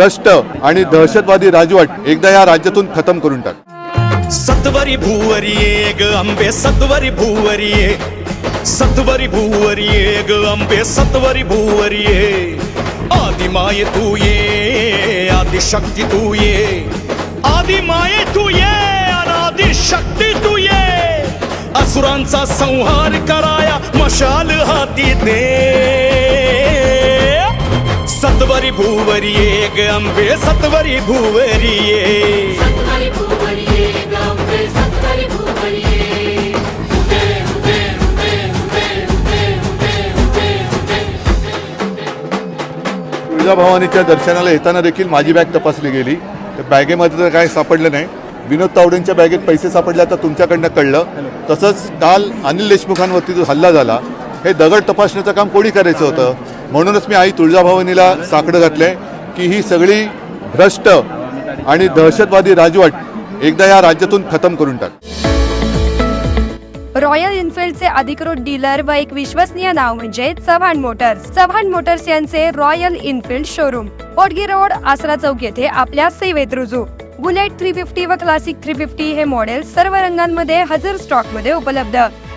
भ्रष्ट आणि दहशतवादी राजवट एकदा या राज्यातून खतम करून टाक. सत्वरी भूवरी ग अंबे सत्वरी भूवरी सत्वरी भूवरी ग अंबे सत्वरी भूवरी आदि माये तू ये आदि शक्ती तू ये. आदि माये तू ये अनादि शक्ती तू ये. असुरांचा संहार कराया मशाल हाती दे भुवरी ग अंबे सत्वरी भुवरी तुळजाभवानीच्या दर्शनाला येताना देखील माझी बॅग तपासली गेली. तर बॅगेमध्ये तर काही सापडलं नाही. विनोद तावडेंच्या बॅगेत पैसे सापडले आता तुमच्याकडनं कळलं. तसंच काल अनिल देशमुखांवरती जो हल्ला झाला हे दगड तपासण्याचं काम कोणी करायचं होतं? म्हणूनच मी आई तुळजाभवानीला साकडं घातलंय की ही सगळी भ्रष्ट आणि दहशतवादी राजवट एकदा या राज्यातून खतम करून टाक. रॉयल इन्फिल्डचे अधिकृत डीलर व एक विश्वसनीय नाव म्हणजे चव्हाण मोटर्स. चव्हाण मोटर्स यांचे Royal Enfield showroom. Potgi road Asara Chowk येथे आपल्या सेवेत रुजू. बुलेट थ्री फिफ्टी व क्लासिक थ्री फिफ्टी हे मॉडेल सर्व रंगांमध्ये हजर स्टॉकमध्ये उपलब्ध.